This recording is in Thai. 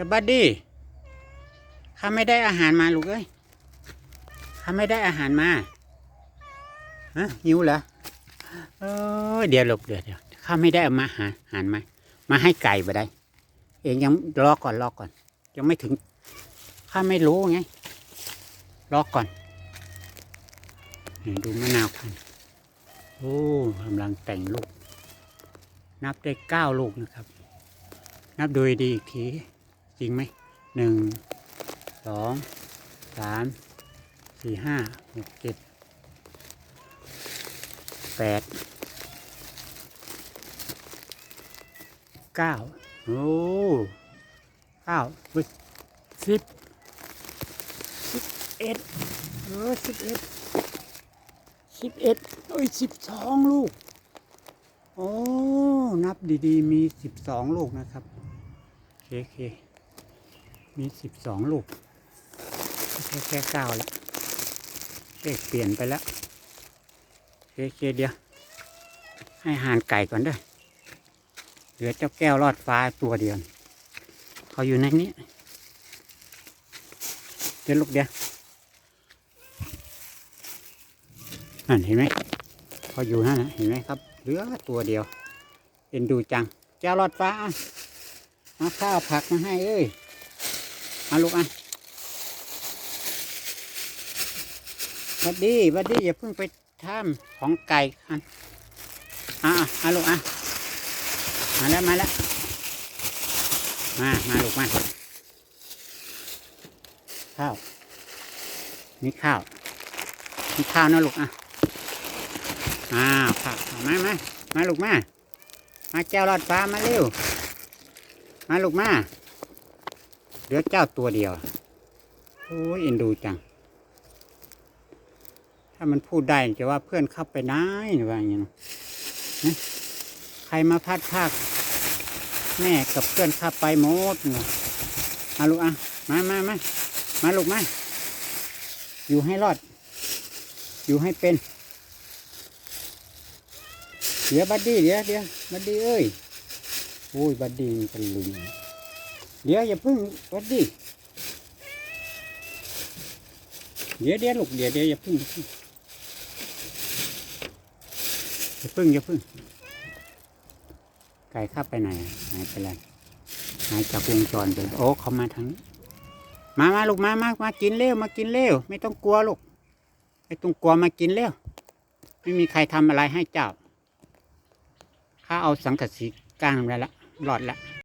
จะบัดดี้ข้าไม่ได้อาหารมาลูกเอ้ยข้าไม่ได้อาหารมาฮะหิวเหรอเออเดี๋ยวลูกเดี๋ยวเดี๋ยวข้าไม่ได้เอามาหาอาหารมา มาให้ไก่ไปได้ เองยังรอก่อนรอก่อน ยังไม่ถึงข้าไม่รู้ไงรอก่อนนี่ดูมะนาวพันโอ้กำลังแต่งลูก นับได้เก้าลูกนะครับ นับดูดีอีกที จริงไหมหนึ่งสองสามสี่ห้าหกเจ็ดแปดเก้าโอ้เก้าเฮ้ยสิบสิบเอ็ดเออสิบเอ็ดสิบเอ็ดเอ้ยสิบสองลูก โอ้ นับดีๆ มีสิบสองลูกนะครับเคโอเค มีสิบสองลูกไม่แค่เก้าแล้วเลขเปลี่ยนไปแล้วโอเคเคเดียว ให้หารไก่ก่อนด้วยเหลือเจ้าแก้วรอดฟ้าตัวเดียวเขาอยู่ในนี้เดี๋ยวลูกเดียวนั่นเห็นไหมเขาอยู่นั่นนะเห็นไหมครับ เหลือตัวเดียว เอ็นดูจังเจ้ารอดฟ้าอะเอาข้าวผักมาให้เอ้ย มาลูกอะบัดดี้บัดดี้อย่าเพิ่งไปทำของไก่คันอะอะมาลูกอะมาแล้วมาแล้วมามาลูกมาข้าวนี่ข้าวนี่ข้าวนะลูกอะอ้าวข้าวเอามามามาลูกมามาเจ้าลอดฟ้ามาเร็วมาลูกมา เหลือเจ้าตัวเดียว โอ้ยเอ็นดูจัง ถ้ามันพูดได้จะว่าเพื่อนเข้าไปได้หรือว่าอย่างนี้เนะใครมาพัดภาคแม่กับเพื่อนเข้าไปหมดเนาะมาลูกอะ มามามามาลูกมาอยู่ให้รอด อยู่ให้เป็น เดี๋ยวบัดดี้เดี๋ยวเดี๋ยวบัดดี้เอ้ยโอ้ยบัดดี้มันเป็นลิง เดี๋ยวอย่าพึ่งบัดดี้เดี๋ยวเดี๋ยวลูกเดี๋ยวเดี๋ยวอย่าพึ่งอย่าพึ่งอย่าพึ่ง ไก่ข้าไปไหนอะหายไปแล้วหายจากวงจรไปโอ้เขามาทางมามาลูกมามามากินเร็วมากินเร็วไม่ต้องกลัวลูกไม่ต้องกลัวมากินเร็วไม่มีใครทำอะไรให้เจ้าข้าเอาสังกะสีก้างไว้ละหลอดละ